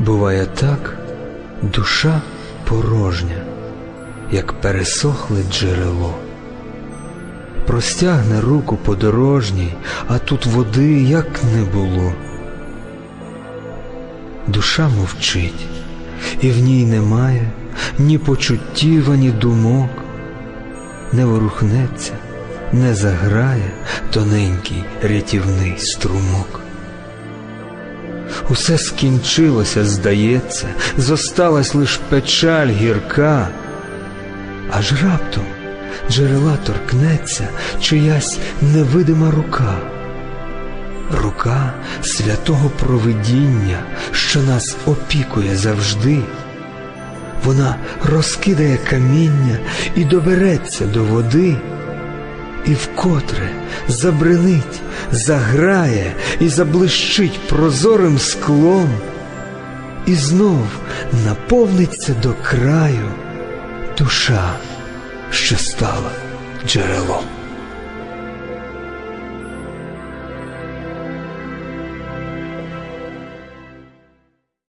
Буває так, душа порожня, як пересохле джерело. Простягне руку подорожній, а тут води як не було. Душа мовчить, і в ній немає ні почуттів, ані думок, не ворухнеться, не заграє тоненький рятівний струмок. Усе скінчилося, здається, зосталась лиш печаль гірка, аж раптом джерела торкнеться чиясь невидима рука, рука святого провидіння, що нас опікує завжди. Вона розкидає каміння і добереться до води, і вкотре забринить, заграє і заблищить прозорим склом, і знов наповниться до краю душа, що стала джерелом.